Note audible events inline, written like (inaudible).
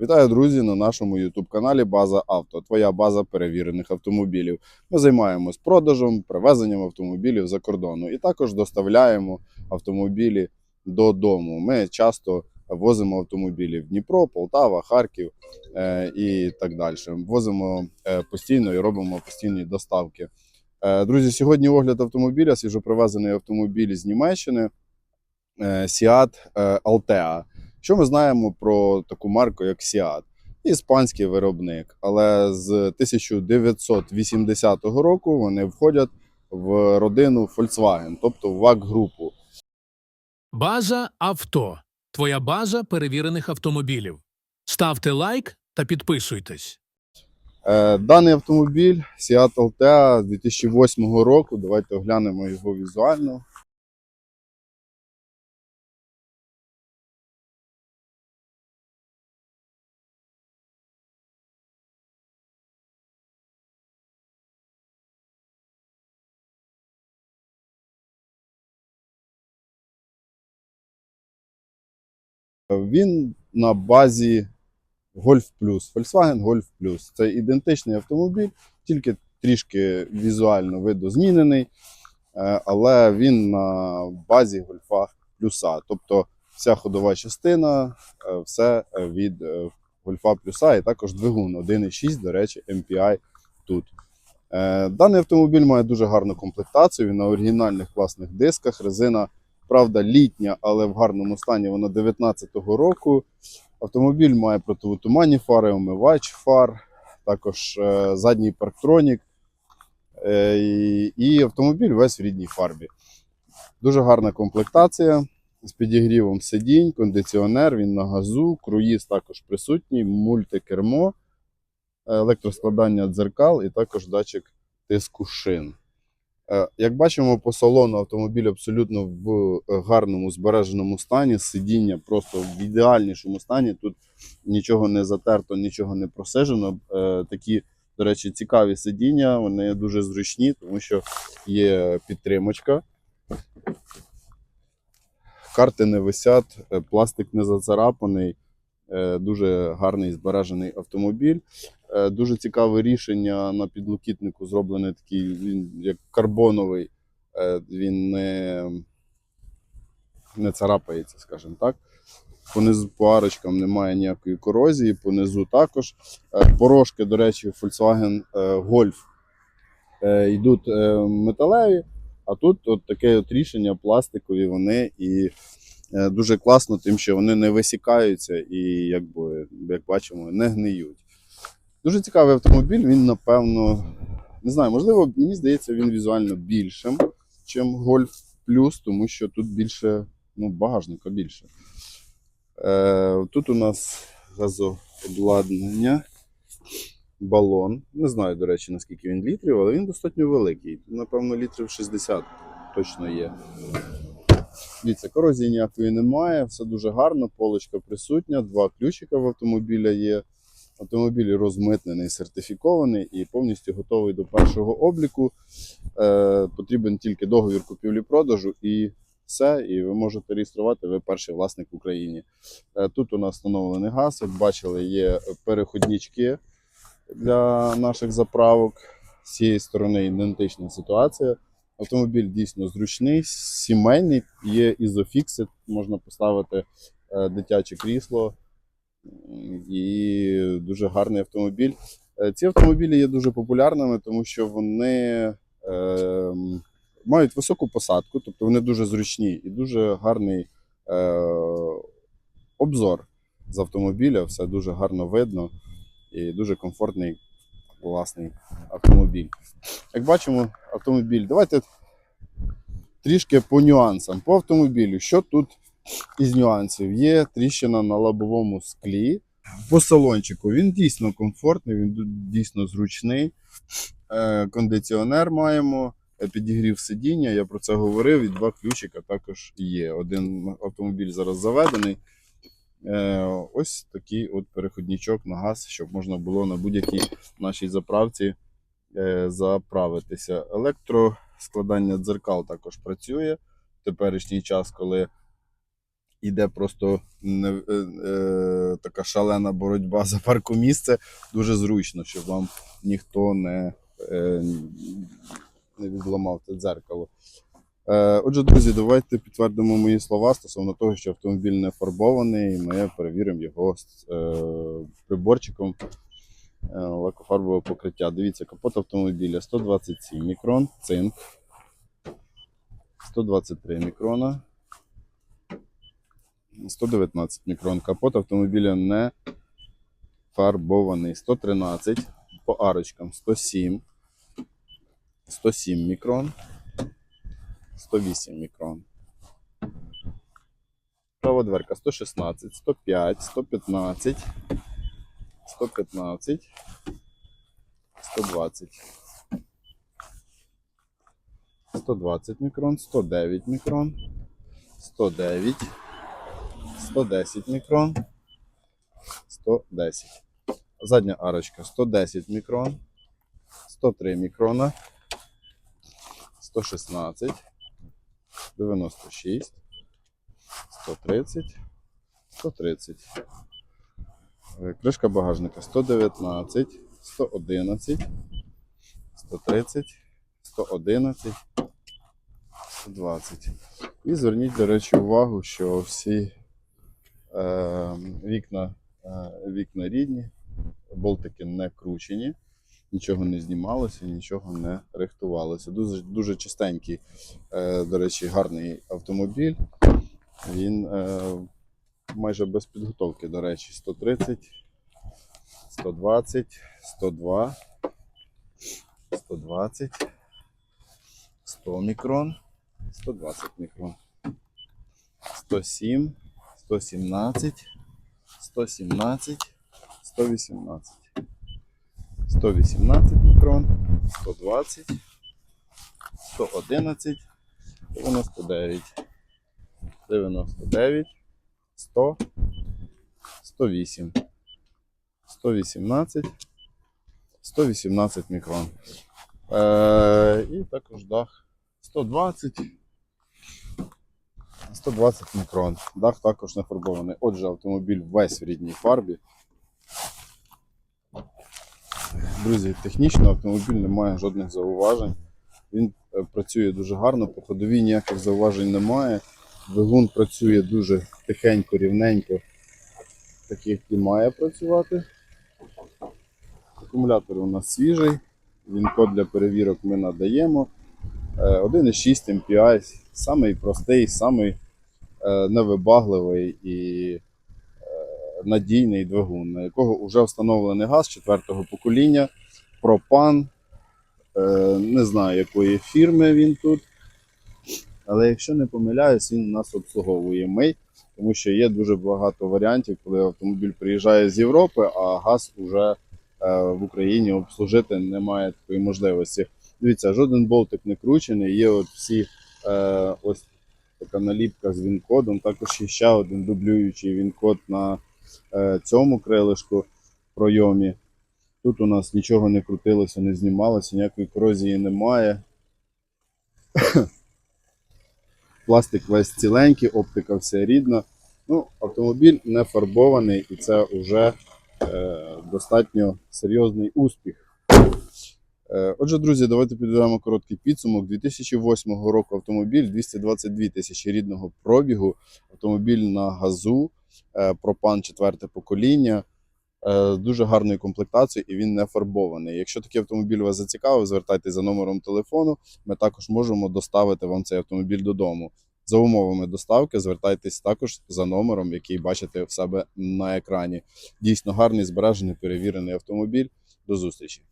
Вітаю, друзі, на нашому youtube каналі База Авто. Твоя база перевірених автомобілів. Ми займаємось продажем, привезенням автомобілів за кордону і також доставляємо автомобілі додому. Ми часто возимо автомобілі в Дніпро, Полтава, Харків е, і так далі. Возимо е, постійно і робимо постійні доставки. Е, друзі, сьогодні огляд автомобіля, свіжопривезений автомобіль з Німеччини Seat Altea. Що ми знаємо про таку марку, як Seat? Іспанський виробник, але з 1980 року вони входять в родину Volkswagen, тобто в ВАГ-групу. База авто. Твоя база перевірених автомобілів. Ставте лайк та підписуйтесь. Е, Даний автомобіль Seat Altea 2008 року. Давайте оглянемо його візуально. Він на базі Golf Plus, Volkswagen Golf Plus. Це ідентичний автомобіль, тільки трішки візуально видозмінений, е, але він на базі Гольфа Плюса. Тобто вся ходова частина, е, все е, від е, Гольфа Плюса і також двигун 1.6, до речі, MPI тут. Е, Даний автомобіль має дуже гарну комплектацію. Він на оригінальних класних дисках. Резина, правда, літня, але в гарному стані вона 19-го року. Автомобіль має противотуманні фари, омивач фар, також е, задній парктронік. Е, і, і автомобіль весь в рідній фарбі. Дуже гарна комплектація з підігрівом сидінь, кондиціонер, він на газу, круїз також присутній, мультикермо, електроскладання дзеркал і також датчик тиску шин. Е, Як бачимо, по салону автомобіль абсолютно в е, гарному збереженому стані. Сидіння просто в ідеальнішому стані. Тут нічого не затерто, нічого не просижено. Е, Такі, до речі, цікаві сидіння. Вони дуже зручні, тому що є підтримочка. Карти не висять, пластик не зацарапаний. Дуже гарний збережений автомобіль. Е, Дуже цікаве рішення на підлокітнику зроблений такий, він як карбоновий, Е, він не, не царапається, скажімо так. Понизу по арочкам немає ніякої корозії, понизу також. Е, Порожки, до речі, Volkswagen Golf йдуть металеві, а тут от таке от рішення пластикові вони і дуже класно, тим, що вони не висікаються і, якби, як бачимо, не гниють. Дуже цікавий автомобіль. Він, напевно, не знаю, можливо, мені здається, він візуально більшим, ніж Golf Plus, тому що тут більше, ну, багажника більше. Е, тут у нас газообладнання, балон. Не знаю, до речі, наскільки він літрів, але він достатньо великий. Напевно, літрів 60 точно є. Дивіться, корозії ніякої немає, все дуже гарно, полочка присутня, два ключика в автомобіля є. Автомобіль розмитнений, сертифікований і повністю готовий до першого обліку. Е, потрібен тільки договір купівлі-продажу і все. І ви можете реєструвати, ви перший власник в Україні. Е, тут у нас встановлений газ, як бачили, є переходнички для наших заправок. З цієї сторони ідентична ситуація. Автомобіль дійсно зручний, сімейний, є ізофікси, можна поставити е, дитяче крісло і дуже гарний автомобіль. Е, Ці автомобілі є дуже популярними, тому що вони е, мають високу посадку, тобто вони дуже зручні і дуже гарний е, обзор з автомобіля. Все дуже гарно видно і дуже комфортний власний автомобіль. Як бачимо, автомобіль. Давайте трішки по нюансам. По автомобілю, що тут із нюансів? Є тріщина на лобовому склі. По салончику він дійсно комфортний, він дійсно зручний. Е, Кондиціонер маємо, е, підігрів сидіння, я про це говорив, і два ключика також є. Один автомобіль зараз заведений. Е, Ось такий от переходничок на газ, щоб можна було на будь-якій нашій заправці заправитися. Електроскладання дзеркал також працює в теперішній час, коли Іде просто е, е, така шалена боротьба (laughs) за паркомісце. Дуже зручно, щоб вам ніхто не, е, не відламав це дзеркало. Е, отже, друзі, давайте підтвердимо мої слова стосовно того, що автомобіль не фарбований. і Ми перевіримо його е, приборчиком е, лакофарбового покриття. Дивіться, капот автомобіля 127 мікрон, цинк, 123 мікрона, 119 мікрон. Капот автомобіля не фарбований. 113 по арочкам 107, 107 мікрон. 108 мікрон. Права дверка 116, 105, 115, 115, 120. 120 мікрон, 109 мікрон, 109, 110 мікрон, 110. Задня арочка 110 мікрон, 103 мікрона, 116, 96, 130, 130. Е, Кришка багажника 119, 111, 130, 111, 120. І зверніть, до речі, увагу, що всі вікна, е, вікна рідні, болтики не кручені, нічого не знімалося, нічого не рихтувалося. Дуже, дуже чистенький, е, до речі, гарний автомобіль. Він е, майже без підготовки, до речі, 130, 120, 102, 120, 100 мікрон, 120 мікрон, 107, 117, 117, 118, 118 мікрон, 120, 111, 99. 99, 100, 108, 118, 118 мікрон. Е, і також дах 120, 120 мікрон. Дах також не фарбований. Отже, автомобіль весь в рідній фарбі. Друзі, технічно автомобіль не має жодних зауважень. Він е, працює дуже гарно, по ходовій ніяких зауважень немає. Двигун працює дуже тихенько, рівненько, так як і має працювати. Акумулятор у нас свіжий, він код для перевірок ми надаємо. Е, 1,6 MPI, самий простий, самий е, невибагливий і е, надійний двигун, на якого вже встановлений газ четвертого покоління, пропан. Е, Не знаю, якої фірми він тут. Але якщо не помиляюсь, він нас обслуговує ми, тому що є дуже багато варіантів, коли автомобіль приїжджає з Європи, а газ уже е, в Україні обслужити немає такої можливості. Дивіться, жоден болтик не кручений. Є от всі е, ось така наліпка з він-кодом. Також є ще один дублюючий він-код на е, цьому крилишку пройомі. Тут у нас нічого не крутилося, не знімалося, ніякої корозії немає. (coughs) Пластик весь ціленький, оптика все рідна. Ну, автомобіль не фарбований, і це вже е, достатньо серйозний успіх. Е, отже, друзі, давайте підведемо короткий підсумок. 2008 року автомобіль 222 тисячі рідного пробігу. Автомобіль на газу, е, пропан четверте покоління. Е, дуже гарною комплектацією і він не фарбований. Якщо такий автомобіль вас зацікавив, звертайтеся за номером телефону. Ми також можемо доставити вам цей автомобіль додому. За умовами доставки звертайтесь також за номером, який бачите в себе на екрані. Дійсно гарний, збережений, перевірений автомобіль. До зустрічі!